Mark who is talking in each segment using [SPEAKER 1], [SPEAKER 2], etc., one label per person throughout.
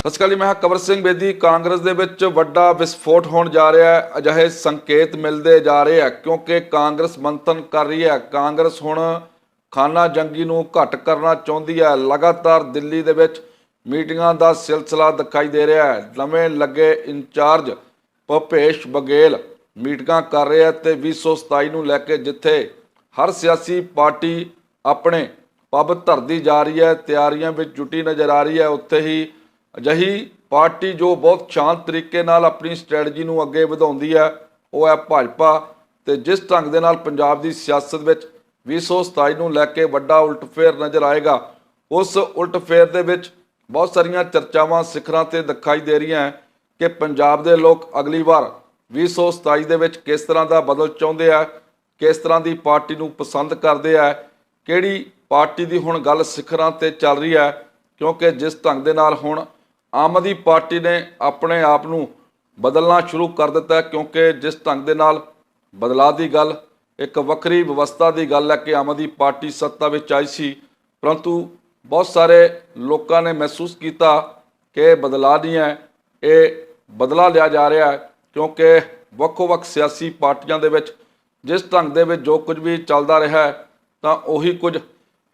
[SPEAKER 1] ਸਤਿ ਸ਼੍ਰੀ ਅਕਾਲ ਜੀ, ਮੈਂ ਹਾਂ ਕਵਰ ਸਿੰਘ ਬੇਦੀ। ਕਾਂਗਰਸ ਦੇ ਵਿੱਚ ਵੱਡਾ ਵਿਸਫੋਟ ਹੋਣ ਜਾ ਰਿਹਾ ਹੈ। ਅਜਿਹੇ ਸੰਕੇਤ ਮਿਲਦੇ ਜਾ ਰਹੇ ਆ ਕਿਉਂਕਿ ਕਾਂਗਰਸ ਮੰਥਨ ਕਰ ਰਹੀ ਹੈ। ਕਾਂਗਰਸ ਹੁਣ ਖਾਨਾ ਜੰਗੀ ਨੂੰ ਘਟ ਕਰਨਾ ਚਾਹੁੰਦੀ ਹੈ। ਲਗਾਤਾਰ ਦਿੱਲੀ ਦੇ ਵਿੱਚ ਮੀਟਿੰਗਾਂ ਦਾ ਸਿਲਸਿਲਾ ਦਿਖਾਈ ਦੇ ਰਿਹਾ ਹੈ। ਨਵੇਂ ਲੱਗੇ ਇੰਚਾਰਜ ਭੁਪੇਸ਼ ਬਗੇਲ ਮੀਟਿੰਗਾਂ ਕਰ ਰਿਹਾ ਹੈ ਤੇ 2027 ਨੂੰ ਲੈ ਕੇ ਜਿੱਥੇ ਹਰ ਸਿਆਸੀ ਪਾਰਟੀ ਆਪਣੇ ਪੱਬ ਧਰਦੀ ਜਾ ਰਹੀ ਹੈ। ਤਿਆਰੀਆਂ ਵਿੱਚ ਜੁਟੀ ਨਜ਼ਰ ਆ ਰਹੀ ਹੈ। ਉੱਥੇ ਹੀ ਅਜਿਹੀ ਪਾਰਟੀ ਜੋ ਬਹੁਤ ਸ਼ਾਂਤ ਤਰੀਕੇ ਨਾਲ ਆਪਣੀ ਸਟ੍ਰੈਟਜੀ ਨੂੰ ਅੱਗੇ ਵਧਾਉਂਦੀ ਹੈ, ਉਹ ਹੈ ਭਾਜਪਾ। ਤੇ ਜਿਸ ਢੰਗ ਦੇ ਨਾਲ ਪੰਜਾਬ ਦੀ ਸਿਆਸਤ ਵਿੱਚ 2027 ਨੂੰ ਲੈ ਕੇ ਵੱਡਾ ਉਲਟਫੇਰ ਨਜ਼ਰ ਆਏਗਾ, ਉਸ ਉਲਟਫੇਰ ਦੇ ਵਿੱਚ ਬਹੁਤ ਸਾਰੀਆਂ ਚਰਚਾਵਾਂ ਸਿਖਰਾਂ ਤੇ ਦਿਖਾਈ ਦੇ ਰਹੀਆਂ ਹੈ ਕਿ ਪੰਜਾਬ ਦੇ ਲੋਕ ਅਗਲੀ ਵਾਰ 2027 ਦੇ ਵਿੱਚ ਕਿਸ ਤਰ੍ਹਾਂ ਦਾ ਬਦਲ ਚਾਹੁੰਦੇ ਆ, ਕਿਸ ਤਰ੍ਹਾਂ ਦੀ ਪਾਰਟੀ ਨੂੰ ਪਸੰਦ ਕਰਦੇ ਆ, ਕਿਹੜੀ ਪਾਰਟੀ ਦੀ ਹੁਣ ਗੱਲ ਸਿਖਰਾਂ ਤੇ ਚੱਲ ਰਹੀ ਹੈ, ਕਿਉਂਕਿ ਜਿਸ ਢੰਗ ਦੇ ਨਾਲ ਹੁਣ ਆਮ ਆਦਮੀ ਪਾਰਟੀ ਨੇ ਆਪਣੇ ਆਪ ਨੂੰ ਬਦਲਣਾ ਸ਼ੁਰੂ ਕਰ ਦਿੱਤਾ ਕਿਉਂਕਿ ਜਿਸ ਢੰਗ ਦੇ ਨਾਲ ਬਦਲਾਅ ਦੀ ਗੱਲ, ਇੱਕ ਵੱਖਰੀ ਵਿਵਸਥਾ ਦੀ ਗੱਲ ਹੈ ਕਿ ਆਮ ਆਦਮੀ ਪਾਰਟੀ ਸੱਤਾ ਵਿੱਚ ਆਈ ਸੀ, ਪਰੰਤੂ ਬਹੁਤ ਸਾਰੇ ਲੋਕਾਂ ਨੇ ਮਹਿਸੂਸ ਕੀਤਾ ਕਿ ਬਦਲਾਅ ਨਹੀਂ ਹੈ, ਇਹ ਬਦਲਾ ਲਿਆ ਜਾ ਰਿਹਾ ਹੈ, ਕਿਉਂਕਿ ਵੱਖੋ-ਵੱਖ ਸਿਆਸੀ ਪਾਰਟੀਆਂ ਦੇ ਵਿੱਚ ਜਿਸ ਢੰਗ ਦੇ ਵਿੱਚ ਜੋ ਕੁਝ ਵੀ ਚੱਲਦਾ ਰਿਹਾ ਹੈ, ਤਾਂ ਉਹੀ ਕੁਝ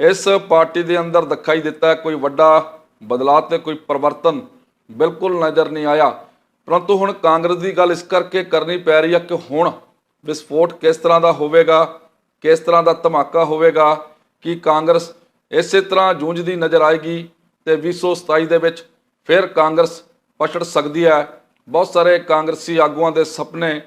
[SPEAKER 1] ਇਸ ਪਾਰਟੀ ਦੇ ਅੰਦਰ ਦਿਖਾਈ ਦਿੱਤਾ ਕੋਈ ਵੱਡਾ ਬਦਲਾਅ ਤੇ ਕੋਈ ਪਰਿਵਰਤਨ। ਬਿਲਕੁਲ ਨਜ਼ਰ ਨਹੀਂ ਆਇਆ। ਪਰੰਤੂ ਹੁਣ ਕਾਂਗਰਸ ਦੀ ਗੱਲ ਇਸ ਕਰਕੇ ਕਰਨੀ ਪੈ ਰਹੀ ਹੈ ਕਿ ਹੁਣ ਵਿਸਫੋਟ ਕਿਸ ਤਰ੍ਹਾਂ ਦਾ ਹੋਵੇਗਾ, ਕਿਸ ਤਰ੍ਹਾਂ ਦਾ ਧਮਾਕਾ ਹੋਵੇਗਾ, ਕਿ ਕਾਂਗਰਸ ਇਸੇ ਤਰ੍ਹਾਂ ਜੂਝਦੀ ਨਜ਼ਰ ਆਏਗੀ ਤੇ 2027 ਦੇ ਵਿੱਚ ਫਿਰ ਕਾਂਗਰਸ ਪਛੜ ਸਕਦੀ ਹੈ। ਬਹੁਤ ਸਾਰੇ ਕਾਂਗਰਸੀ ਆਗੂਆਂ ਦੇ ਸੁਪਨੇ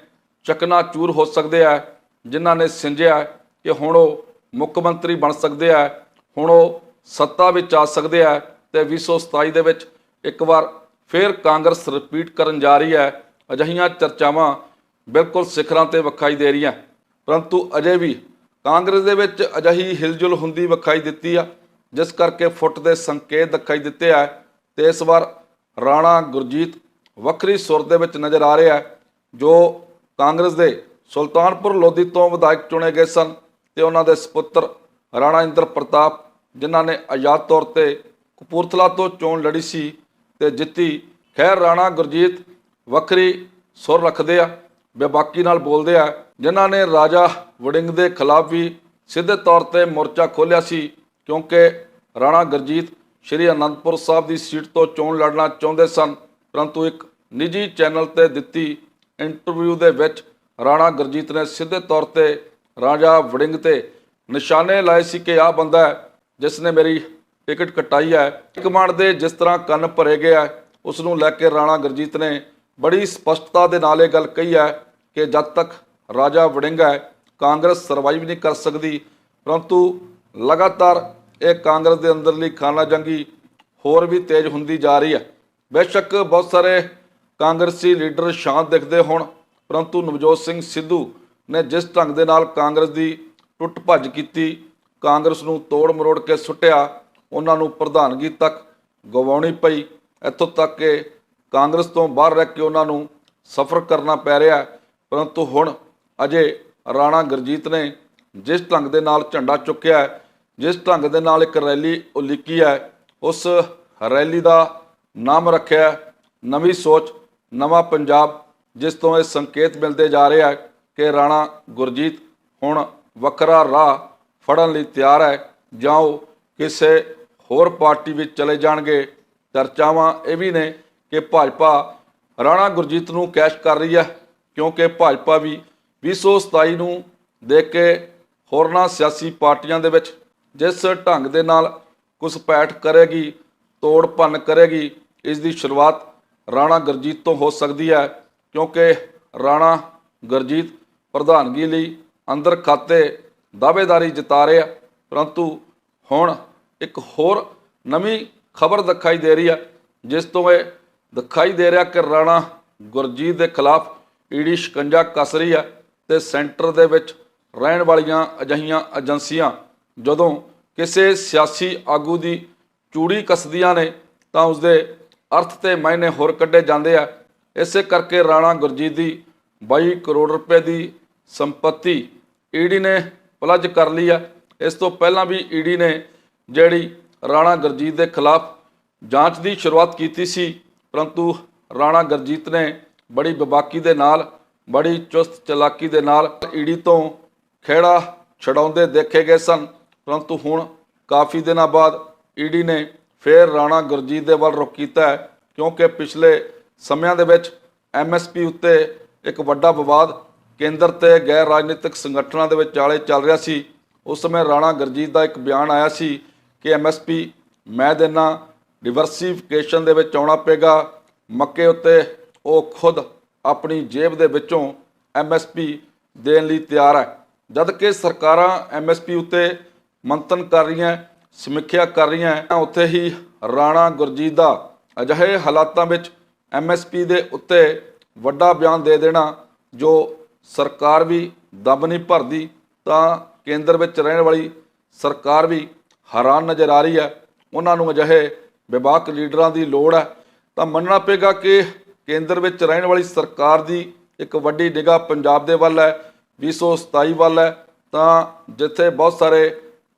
[SPEAKER 1] ਚਕਨਾਚੂਰ ਹੋ ਸਕਦੇ ਆ, ਜਿਨ੍ਹਾਂ ਨੇ ਸਿੰਜਿਆ ਕਿ ਹੁਣ ਉਹ ਮੁੱਖ ਮੰਤਰੀ ਬਣ ਸਕਦੇ ਆ, ਹੁਣ ਉਹ ਸੱਤਾ ਵਿੱਚ ਆ ਸਕਦੇ ਆ ਤੇ 2027 ਦੇ ਵਿੱਚ ਇੱਕ ਵਾਰ ਫਿਰ ਕਾਂਗਰਸ ਰਿਪੀਟ ਕਰਨ ਜਾ ਰਹੀ ਹੈ। ਅਜਿਹੀਆਂ ਚਰਚਾਵਾਂ ਬਿਲਕੁਲ ਸਿਖਰਾਂ ਤੇ ਵਿਖਾਈ ਦੇ ਰਹੀਆਂ। ਪਰੰਤੂ ਅਜੇ ਵੀ ਕਾਂਗਰਸ ਦੇ ਵਿੱਚ ਅਜਿਹੀ ਹਿਲਜੁਲ ਹੁੰਦੀ ਵਿਖਾਈ ਦਿੱਤੀ ਆ, ਜਿਸ ਕਰਕੇ ਫੁੱਟ ਦੇ ਸੰਕੇਤ ਦਿਖਾਈ ਦਿੱਤੇ ਆ। ਤੇ ਇਸ ਵਾਰ ਰਾਣਾ ਗੁਰਜੀਤ ਵੱਖਰੀ ਸੁਰ ਦੇ ਵਿੱਚ ਨਜ਼ਰ ਆ ਰਿਹਾ ਜੋ ਕਾਂਗਰਸ ਦੇ ਸੁਲਤਾਨਪੁਰ ਲੋਧੀ ਤੋਂ ਵਿਧਾਇਕ ਚੁਣੇ ਗਏ ਸਨ ਤੇ ਉਹਨਾਂ ਦੇ ਸੁਪੁੱਤਰ ਰਾਣਾ ਇੰਦਰ ਪ੍ਰਤਾਪ, ਜਿਨ੍ਹਾਂ ਨੇ ਆਜ਼ਾਦ ਤੌਰ ਤੇ ਕਪੂਰਥਲਾ ਤੋਂ ਚੋਣ ਲੜੀ ਸੀ ਤੇ ਜਿੱਤੀ। ਖੈਰ, ਰਾਣਾ ਗੁਰਜੀਤ ਵੱਖਰੀ ਸੁਰ ਰੱਖਦੇ ਆ, ਬੇਬਾਕੀ ਨਾਲ ਬੋਲਦੇ ਆ। ਜਿਨ੍ਹਾਂ ਨੇ ਰਾਜਾ ਵੜਿੰਗ ਦੇ ਖਿਲਾਫ ਵੀ ਸਿੱਧੇ ਤੌਰ ਤੇ ਮੋਰਚਾ ਖੋਲ੍ਹਿਆ ਸੀ, ਕਿਉਂਕਿ ਰਾਣਾ ਗੁਰਜੀਤ ਸ਼੍ਰੀ ਅਨੰਦਪੁਰ ਸਾਹਿਬ ਦੀ ਸੀਟ ਤੋਂ ਚੋਣ ਲੜਨਾ ਚਾਹੁੰਦੇ ਸਨ, ਪਰੰਤੂ ਇੱਕ ਨਿੱਜੀ ਚੈਨਲ ਤੇ ਦਿੱਤੀ ਇੰਟਰਵਿਊ ਦੇ ਵਿੱਚ ਰਾਣਾ ਗੁਰਜੀਤ ਨੇ ਸਿੱਧੇ ਤੌਰ ਤੇ ਰਾਜਾ ਵੜਿੰਗ ਤੇ ਨਿਸ਼ਾਨੇ ਲਾਏ ਸੀ ਕਿ ਆਹ ਬੰਦਾ ਜਿਸ ਨੇ ਮੇਰੀ ਟਿਕਟ ਕਟਾਈ ਹੈ। ਕਮਾਂਡ ਦੇ ਜਿਸ ਤਰ੍ਹਾਂ ਕੰਨ ਭਰੇ ਗਏ ਆ ਉਸ ਨੂੰ ਲੈ ਕੇ ਰਾਣਾ ਗੁਰਜੀਤ ਨੇ ਬੜੀ ਸਪਸ਼ਟਤਾ ਦੇ ਨਾਲ ਇਹ ਗੱਲ ਕਹੀ ਹੈ ਕਿ ਜਦ ਤੱਕ ਰਾਜਾ ਵੜਿੰਗ ਹੈ, ਕਾਂਗਰਸ ਸਰਵਾਈਵ ਨਹੀਂ ਕਰ ਸਕਦੀ, ਪਰੰਤੂ ਲਗਾਤਾਰ ਇਹ ਕਾਂਗਰਸ ਦੇ ਅੰਦਰਲੀ ਖਾਨਾ ਜੰਗੀ ਹੋਰ ਵੀ ਤੇਜ਼ ਹੁੰਦੀ ਜਾ ਰਹੀ ਹੈ। ਬੇਸ਼ੱਕ ਬਹੁਤ ਸਾਰੇ ਕਾਂਗਰਸੀ ਲੀਡਰ ਸ਼ਾਂਤ ਦਿਖਦੇ ਹੋਣ, ਪਰੰਤੂ ਨਵਜੋਤ ਸਿੰਘ ਸਿੱਧੂ ਨੇ ਜਿਸ ਢੰਗ ਦੇ ਨਾਲ ਕਾਂਗਰਸ ਦੀ ਟੁੱਟ ਭੱਜ ਕੀਤੀ, ਕਾਂਗਰਸ ਨੂੰ ਤੋੜ ਮਰੋੜ ਕੇ ਸੁੱਟਿਆ ਉਹਨਾਂ ਨੂੰ ਪ੍ਰਧਾਨਗੀ ਤੱਕ ਗਵਾਉਣੀ ਪਈ। ਇੱਥੋਂ ਤੱਕ ਕਿ ਕਾਂਗਰਸ ਤੋਂ ਬਾਹਰ ਰਹਿ ਕੇ ਉਹਨਾਂ ਨੂੰ ਸਫ਼ਰ ਕਰਨਾ ਪੈ ਰਿਹਾ ਪਰੰਤੂ ਹੁਣ ਅਜੇ ਰਾਣਾ ਗੁਰਜੀਤ ਨੇ ਜਿਸ ਢੰਗ ਦੇ ਨਾਲ ਝੰਡਾ ਚੁੱਕਿਆ ਜਿਸ ਢੰਗ ਦੇ ਨਾਲ ਇੱਕ ਰੈਲੀ ਉਲੀਕੀ ਹੈ, ਉਸ ਰੈਲੀ ਦਾ ਨਾਮ ਰੱਖਿਆ ਨਵੀਂ ਸੋਚ, ਨਵਾਂ ਪੰਜਾਬ, ਜਿਸ ਤੋਂ ਇਹ ਸੰਕੇਤ ਮਿਲਦੇ ਜਾ ਰਹੇ ਹੈ ਕਿ ਰਾਣਾ ਗੁਰਜੀਤ ਹੁਣ ਵੱਖਰਾ ਰਾਹ ਫੜਨ ਲਈ ਤਿਆਰ ਹੈ ਜਾਂ ਉਹ ਕਿਸੇ ਹੋਰ ਪਾਰਟੀ ਵਿੱਚ ਚਲੇ ਜਾਣਗੇ। ਚਰਚਾਵਾਂ ਇਹ ਵੀ ਨੇ ਕਿ ਭਾਜਪਾ ਰਾਣਾ ਗੁਰਜੀਤ ਨੂੰ ਕੈਸ਼ ਕਰ ਰਹੀ ਹੈ, ਕਿਉਂਕਿ ਭਾਜਪਾ ਵੀ 2027 ਨੂੰ ਦੇਖ ਕੇ ਹੋਰਨਾਂ ਸਿਆਸੀ ਪਾਰਟੀਆਂ ਦੇ ਵਿੱਚ ਜਿਸ ਢੰਗ ਦੇ ਨਾਲ ਘੁਸਪੈਠ ਕਰੇਗੀ, ਤੋੜ ਭੰਨ ਕਰੇਗੀ ਇਸ ਦੀ ਸ਼ੁਰੂਆਤ ਰਾਣਾ ਗੁਰਜੀਤ ਤੋਂ ਹੋ ਸਕਦੀ ਹੈ, ਕਿਉਂਕਿ ਰਾਣਾ ਗੁਰਜੀਤ ਪ੍ਰਧਾਨਗੀ ਲਈ ਅੰਦਰ ਖਾਤੇ ਦਾਅਵੇਦਾਰੀ ਜਤਾ ਰਿਹਾ ਪਰੰਤੂ ਹੁਣ ਇੱਕ ਹੋਰ ਨਵੀਂ ਖਬਰ ਦਿਖਾਈ ਦੇ ਰਹੀ ਹੈ ਜਿਸ ਤੋਂ ਇਹ ਦਿਖਾਈ ਦੇ ਰਿਹਾ ਕਿ ਰਾਣਾ ਗੁਰਜੀਤ ਦੇ ਖਿਲਾਫ ਈਡੀ ਸ਼ਿਕੰਜਾ ਕੱਸ ਰਹੀ ਹੈ ਤੇ ਸੈਂਟਰ ਦੇ ਵਿੱਚ ਰਹਿਣ ਵਾਲੀਆਂ ਅਜਿਹੀਆਂ ਏਜੰਸੀਆਂ ਜਦੋਂ ਕਿਸੇ ਸਿਆਸੀ ਆਗੂ ਦੀ ਚੂੜੀ ਕੱਸਦੀਆਂ ਨੇ ਤਾਂ ਉਸਦੇ ਅਰਥ ਤੇ ਮਾਇਨੇ ਹੋਰ ਕੱਢੇ ਜਾਂਦੇ ਆ। ਇਸੇ ਕਰਕੇ ਰਾਣਾ ਗੁਰਜੀਤ ਦੀ 22 ਕਰੋੜ ਰੁਪਏ ਦੀ ਸੰਪਤੀ ਈਡੀ ਨੇ ਪਲੱਜ ਕਰ ਲਈ ਆ। ਇਸ ਤੋਂ ਪਹਿਲਾਂ ਵੀ ਈਡੀ ਨੇ ਜਿਹੜੀ ਰਾਣਾ ਗੁਰਜੀਤ ਦੇ ਖਿਲਾਫ ਜਾਂਚ ਦੀ ਸ਼ੁਰੂਆਤ ਕੀਤੀ ਸੀ, ਪਰੰਤੂ ਰਾਣਾ ਗਰਜੀਤ ਨੇ ਬੜੀ ਬਬਾਕੀ ਦੇ ਨਾਲ, ਬੜੀ ਚੁਸਤ ਚਲਾਕੀ ਦੇ ਨਾਲ ਈਡੀ ਤੋਂ ਖੇੜਾ ਛਡਾਉਂਦੇ ਦੇਖੇ ਗਏ ਸਨ। ਪਰੰਤੂ ਹੁਣ ਕਾਫੀ ਦਿਨਾਂ ਬਾਅਦ ਈਡੀ ਨੇ ਫੇਰ ਰਾਣਾ ਗੁਰਜੀਤ ਦੇ ਵੱਲ ਰੁਖ ਕੀਤਾ ਹੈ, ਕਿਉਂਕਿ ਪਿਛਲੇ ਸਮਿਆਂ ਦੇ ਵਿੱਚ ਐਮਐਸਪੀ ਉੱਤੇ ਇੱਕ ਵੱਡਾ ਵਿਵਾਦ ਕੇਂਦਰ ਤੇ ਗੈਰ ਰਾਜਨੀਤਿਕ ਸੰਗਠਨਾਂ ਦੇ ਵਿਚਾਲੇ ਚੱਲ ਰਿਹਾ ਸੀ। ਉਸ ਸਮੇਂ ਰਾਣਾ ਗੁਰਜੀਤ ਦਾ ਇੱਕ ਬਿਆਨ ਆਇਆ ਸੀ ਕਿ ਐਮਐਸਪੀ ਮੈਂ ਦੇਣਾ ਡਿਵਰਸੀਫਿਕੇਸ਼ਨ ਦੇ ਵਿੱਚ ਆਉਣਾ ਪਏਗਾ। ਮੱਕੇ ਉੱਤੇ ਉਹ ਖੁਦ ਆਪਣੀ ਜੇਬ ਦੇ ਵਿੱਚੋਂ ਐਮਐਸਪੀ ਦੇਣ ਲਈ ਤਿਆਰ ਹੈ। ਜਦ ਕਿ ਸਰਕਾਰਾਂ ਐਮਐਸਪੀ ਉੱਤੇ ਮੰਥਨ ਕਰ ਰਹੀਆਂ, ਸਮੀਖਿਆ ਕਰ ਰਹੀਆਂ ਉੱਥੇ ਹੀ ਰਾਣਾ ਗੁਰਜੀਤ ਦਾ ਅਜਿਹੇ ਹਾਲਾਤਾਂ ਵਿੱਚ ਐਮਐਸਪੀ ਦੇ ਉੱਤੇ ਵੱਡਾ ਬਿਆਨ ਦੇ ਦੇਣਾ, ਜੋ ਸਰਕਾਰ ਵੀ ਦਮ ਨਹੀਂ ਭਰਦੀ, ਤਾਂ ਕੇਂਦਰ ਵਿੱਚ ਰਹਿਣ ਵਾਲੀ ਸਰਕਾਰ ਵੀ ਹੈਰਾਨ ਨਜ਼ਰ ਆ ਰਹੀ ਹੈ। ਉਹਨਾਂ ਨੂੰ ਅਜਿਹੇ ਵਿਵਾਕ ਲੀਡਰਾਂ ਦੀ ਲੋੜ ਹੈ। ਤਾਂ ਮੰਨਣਾ ਪਏਗਾ ਕਿ ਕੇਂਦਰ ਵਿੱਚ ਰਹਿਣ ਵਾਲੀ ਸਰਕਾਰ ਦੀ ਇੱਕ ਵੱਡੀ ਨਿਗਾਹ ਪੰਜਾਬ ਦੇ ਵੱਲ ਹੈ 227 ਵੱਲ ਹੈ। ਤਾਂ ਜਿੱਥੇ ਬਹੁਤ ਸਾਰੇ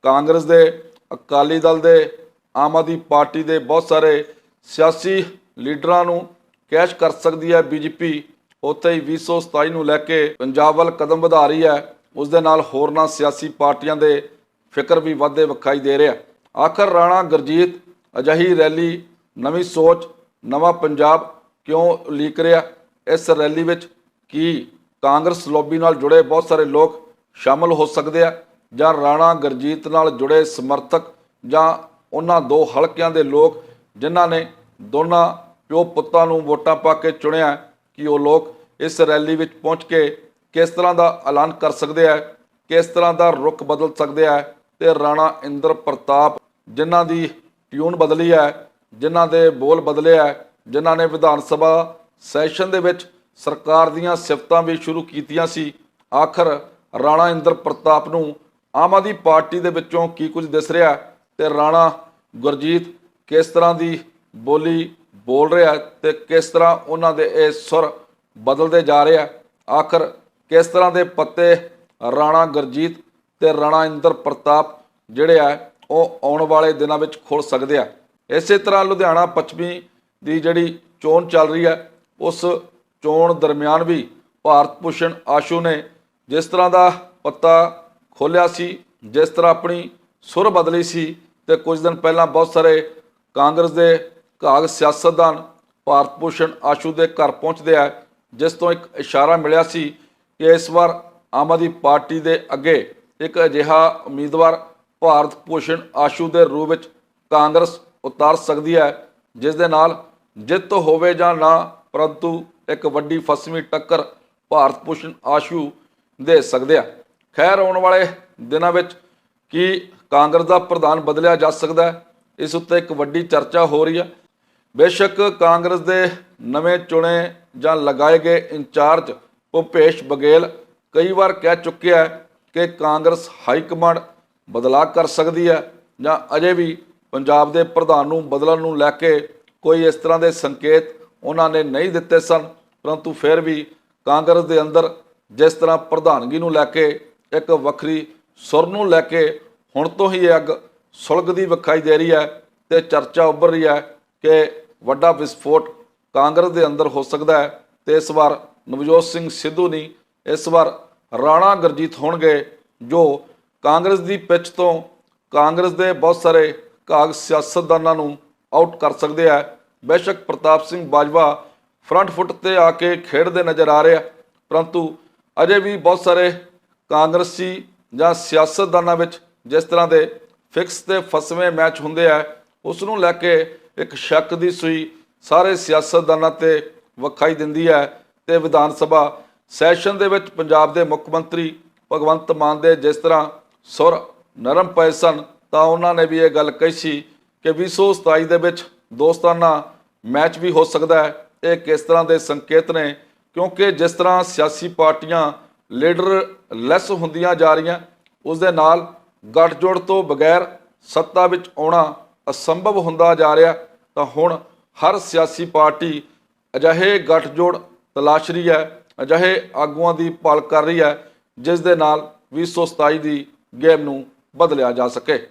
[SPEAKER 1] ਕਾਂਗਰਸ ਦੇ, ਅਕਾਲੀ ਦਲ ਦੇ, ਆਮ ਆਦਮੀ ਪਾਰਟੀ ਦੇ ਬਹੁਤ ਸਾਰੇ ਸਿਆਸੀ ਲੀਡਰਾਂ ਨੂੰ ਕੈਸ਼ ਕਰ ਸਕਦੀ ਹੈ ਬੀਜੇਪੀ ਉੱਥੇ ਹੀ 227 ਨੂੰ ਲੈ ਕੇ ਪੰਜਾਬ ਵੱਲ ਕਦਮ ਵਧਾ ਰਹੀ ਹੈ। ਉਸ ਦੇ ਨਾਲ ਹੋਰਨਾਂ ਸਿਆਸੀ ਪਾਰਟੀਆਂ ਦੇ ਫਿਕਰ ਵੀ ਵਾਧੇ ਵਿਖਾਈ ਦੇ ਰਿਹਾ। ਆਖਰ ਰਾਣਾ ਗੁਰਜੀਤ ਅਜਿਹੀ ਰੈਲੀ ਨਵੀਂ ਸੋਚ, ਨਵਾਂ ਪੰਜਾਬ ਕਿਉਂ ਲੀਕ ਰਿਹਾ? ਇਸ ਰੈਲੀ ਵਿੱਚ ਕੀ ਕਾਂਗਰਸ ਲੌਬੀ ਨਾਲ ਜੁੜੇ ਬਹੁਤ ਸਾਰੇ ਲੋਕ ਸ਼ਾਮਲ ਹੋ ਸਕਦੇ ਆ ਜਾਂ ਰਾਣਾ ਗੁਰਜੀਤ ਨਾਲ ਜੁੜੇ ਸਮਰਥਕ ਜਾਂ ਉਹਨਾਂ ਦੋ ਹਲਕਿਆਂ ਦੇ ਲੋਕ ਜਿਨ੍ਹਾਂ ਨੇ ਦੋਨਾਂ ਪਿਓ ਪੁੱਤਾਂ ਨੂੰ ਵੋਟਾਂ ਪਾ ਕੇ ਚੁਣਿਆ ਕਿ ਉਹ ਲੋਕ ਇਸ ਰੈਲੀ ਵਿੱਚ ਪਹੁੰਚ ਕੇ ਕਿਸ ਤਰ੍ਹਾਂ ਦਾ ਐਲਾਨ ਕਰ ਸਕਦੇ ਆ, ਕਿਸ ਤਰ੍ਹਾਂ ਦਾ ਰੁਖ ਬਦਲ ਸਕਦੇ ਆ ਤੇ ਰਾਣਾ ਇੰਦਰ ਪ੍ਰਤਾਪ, ਜਿਨ੍ਹਾਂ ਦੀ ਟਿਊਨ ਬਦਲੀ ਹੈ, ਜਿਨ੍ਹਾਂ ਦੇ ਬੋਲ ਬਦਲੇ ਹੈ, ਜਿਨ੍ਹਾਂ ਨੇ ਵਿਧਾਨ ਸਭਾ ਸੈਸ਼ਨ ਦੇ ਵਿੱਚ ਸਰਕਾਰ ਦੀਆਂ ਸਿਫਤਾਂ ਵੀ ਸ਼ੁਰੂ ਕੀਤੀਆਂ ਸੀ। ਆਖਰ ਰਾਣਾ ਇੰਦਰ ਪ੍ਰਤਾਪ ਨੂੰ ਆਮ ਆਦਮੀ ਪਾਰਟੀ ਦੇ ਵਿੱਚੋਂ ਕੀ ਕੁਝ ਦਿਸ ਰਿਹਾ? ਤੇ ਰਾਣਾ ਗੁਰਜੀਤ ਕਿਸ ਤਰ੍ਹਾਂ ਦੀ ਬੋਲੀ ਬੋਲ ਰਿਹਾ ਤੇ ਕਿਸ ਤਰ੍ਹਾਂ ਉਹਨਾਂ ਦੇ ਇਹ ਸੁਰ ਬਦਲਦੇ ਜਾ ਰਿਹਾ ਆਖਰ ਕਿਸ ਤਰ੍ਹਾਂ ਦੇ ਪੱਤੇ ਰਾਣਾ ਗੁਰਜੀਤ ਤੇ ਰਾਣਾ ਇੰਦਰ ਪ੍ਰਤਾਪ ਜਿਹੜੇ ਆ, ਉਹ ਆਉਣ ਵਾਲੇ ਦਿਨਾਂ ਵਿੱਚ ਖੁੱਲ ਸਕਦੇ ਆ। ਇਸੇ ਤਰ੍ਹਾਂ ਲੁਧਿਆਣਾ ਪੱਛਮੀ ਦੀ ਜਿਹੜੀ ਚੋਣ ਚੱਲ ਰਹੀ ਹੈ ਉਸ ਚੋਣ ਦਰਮਿਆਨ ਵੀ ਭਾਰਤ ਭੂਸ਼ਣ ਆਸ਼ੂ ਨੇ ਜਿਸ ਤਰ੍ਹਾਂ ਦਾ ਪੱਤਾ ਖੋਲਿਆ ਸੀ, ਜਿਸ ਤਰ੍ਹਾਂ ਆਪਣੀ ਸੁਰ ਬਦਲੀ ਸੀ ਤੇ ਕੁਝ ਦਿਨ ਪਹਿਲਾਂ ਬਹੁਤ ਸਾਰੇ ਕਾਂਗਰਸ ਦੇ ਘਾਗ ਸਿਆਸਤਦਾਨ ਭਾਰਤ ਭੂਸ਼ਣ ਆਸ਼ੂ ਦੇ ਘਰ ਪਹੁੰਚਦੇ ਆ, ਜਿਸ ਤੋਂ ਇੱਕ ਇਸ਼ਾਰਾ ਮਿਲਿਆ ਸੀ ਕਿ ਇਸ ਵਾਰ ਆਮ ਆਦਮੀ ਪਾਰਟੀ ਦੇ ਅੱਗੇ ਇੱਕ ਅਜਿਹਾ ਉਮੀਦਵਾਰ ਭਾਰਤ ਭੂਸ਼ਣ ਆਸ਼ੂ ਦੇ ਰੂਪ ਵਿੱਚ ਕਾਂਗਰਸ ਉਤਾਰ ਸਕਦੀ ਹੈ, ਜਿਸ ਦੇ ਨਾਲ ਜਿੱਤ ਹੋਵੇ ਜਾਂ ਨਾ, ਪਰੰਤੂ ਇੱਕ ਵੱਡੀ ਫਸਵੀਂ ਟੱਕਰ ਭਾਰਤ ਭੂਸ਼ਣ ਆਸ਼ੂ ਦੇ ਸਕਦੇ ਆ। ਖੈਰ, ਆਉਣ ਵਾਲੇ ਦਿਨਾਂ ਵਿੱਚ ਕੀ ਕਾਂਗਰਸ ਦਾ ਪ੍ਰਧਾਨ ਬਦਲਿਆ ਜਾ ਸਕਦਾ ਹੈ, ਇਸ ਉੱਤੇ ਇੱਕ ਵੱਡੀ ਚਰਚਾ ਹੋ ਰਹੀ ਹੈ। ਬੇਸ਼ੱਕ ਕਾਂਗਰਸ ਦੇ ਨਵੇਂ ਚੁਣੇ ਜਾਂ ਲਗਾਏ ਗਏ ਇੰਚਾਰਜ ਭੁਪੇਸ਼ ਬਗੇਲ ਕਈ ਵਾਰ ਕਹਿ ਚੁੱਕਿਆ ਹੈ ਕਿ ਕਾਂਗਰਸ ਹਾਈ ਕਮਾਂਡ ਬਦਲਾਅ ਕਰ ਸਕਦੀ ਹੈ ਜਾਂ ਅਜੇ ਵੀ ਪੰਜਾਬ ਦੇ ਪ੍ਰਧਾਨ ਨੂੰ ਬਦਲਣ ਨੂੰ ਲੈ ਕੇ ਕੋਈ ਇਸ ਤਰ੍ਹਾਂ ਦੇ ਸੰਕੇਤ ਉਹਨਾਂ ਨੇ ਨਹੀਂ ਦਿੱਤੇ ਸਨ, ਪਰੰਤੂ ਫਿਰ ਵੀ ਕਾਂਗਰਸ ਦੇ ਅੰਦਰ ਜਿਸ ਤਰ੍ਹਾਂ ਪ੍ਰਧਾਨਗੀ ਨੂੰ ਲੈ ਕੇ ਇੱਕ ਵੱਖਰੀ ਸੁਰ ਨੂੰ ਲੈ ਕੇ ਹੁਣ ਤੋਂ ਹੀ ਇਹ ਅੱਗ ਸੁਲਗਦੀ ਵਿਖਾਈ ਦੇ ਰਹੀ ਹੈ ਤੇ ਚਰਚਾ ਉੱਭਰ ਰਹੀ ਹੈ ਕਿ ਵੱਡਾ ਵਿਸਫੋਟ ਕਾਂਗਰਸ ਦੇ ਅੰਦਰ ਹੋ ਸਕਦਾ ਹੈ ਤੇ ਇਸ ਵਾਰ ਨਵਜੋਤ ਸਿੰਘ ਸਿੱਧੂ ਨਹੀਂ, ਇਸ ਵਾਰ ਰਾਣਾ ਗੁਰਜੀਤ ਹੋਣਗੇ, ਜੋ ਕਾਂਗਰਸ ਦੀ ਪਿੱਚ ਤੋਂ ਕਾਂਗਰਸ ਦੇ ਬਹੁਤ ਸਾਰੇ ਕਾਗ ਸਿਆਸਤਦਾਨਾਂ ਨੂੰ ਆਊਟ ਕਰ ਸਕਦੇ ਆ। ਬੇਸ਼ੱਕ ਪ੍ਰਤਾਪ ਸਿੰਘ ਬਾਜਵਾ ਫਰੰਟ ਫੁੱਟ ਤੇ ਆ ਕੇ ਖੇਡਦੇ ਨਜ਼ਰ ਆ ਰਿਹਾ ਪਰੰਤੂ ਅਜੇ ਵੀ ਬਹੁਤ ਸਾਰੇ ਕਾਂਗਰਸੀ ਜਾਂ ਸਿਆਸਤਦਾਨਾਂ ਵਿੱਚ ਜਿਸ ਤਰ੍ਹਾਂ ਦੇ ਫਿਕਸ ਤੇ ਫਸਵੇਂ ਮੈਚ ਹੁੰਦੇ ਆ, ਉਸ ਨੂੰ ਲੈ ਕੇ ਇੱਕ ਸ਼ੱਕ ਦੀ ਸੂਈ ਸਾਰੇ ਸਿਆਸਤਦਾਨਾਂ ਤੇ ਵਿਖਾਈ ਦਿੰਦੀ ਹੈ ਤੇ ਵਿਧਾਨ ਸਭਾ ਸੈਸ਼ਨ ਦੇ ਵਿੱਚ ਪੰਜਾਬ ਦੇ ਮੁੱਖ ਮੰਤਰੀ ਭਗਵੰਤ ਮਾਨ ਦੇ ਜਿਸ ਤਰ੍ਹਾਂ ਸੁਰ ਨਰਮ ਪਏ ਸਨ, ਤਾਂ ਉਹਨਾਂ ਨੇ ਵੀ ਇਹ ਗੱਲ ਕਹੀ ਸੀ ਕਿ 2027 ਦੇ ਵਿੱਚ ਦੋਸਤਾਨਾ ਮੈਚ ਵੀ ਹੋ ਸਕਦਾ ਹੈ। ਇਹ ਕਿਸ ਤਰ੍ਹਾਂ ਦੇ ਸੰਕੇਤ ਨੇ? ਕਿਉਂਕਿ ਜਿਸ ਤਰ੍ਹਾਂ ਸਿਆਸੀ ਪਾਰਟੀਆਂ ਲੀਡਰ ਲੈਸ ਹੁੰਦੀਆਂ ਜਾ ਰਹੀਆਂ, ਉਸ ਦੇ ਨਾਲ ਗੱਠਜੋੜ ਤੋਂ ਬਗੈਰ ਸੱਤਾ ਵਿੱਚ ਆਉਣਾ ਅਸੰਭਵ ਹੁੰਦਾ ਜਾ ਰਿਹਾ। ਤਾਂ ਹੁਣ ਹਰ ਸਿਆਸੀ ਪਾਰਟੀ ਅਜਿਹੇ ਗੱਠਜੋੜ ਤਲਾਸ਼ ਰਹੀ ਹੈ। ਅਜਿਹੇ ਆਗੂਆਂ ਦੀ ਭਾਲ ਕਰ ਰਹੀ ਹੈ, ਜਿਸ ਦੇ ਨਾਲ 2027 ਦੀ ਗੇਮ ਨੂੰ ਬਦਲਿਆ ਜਾ ਸਕੇ।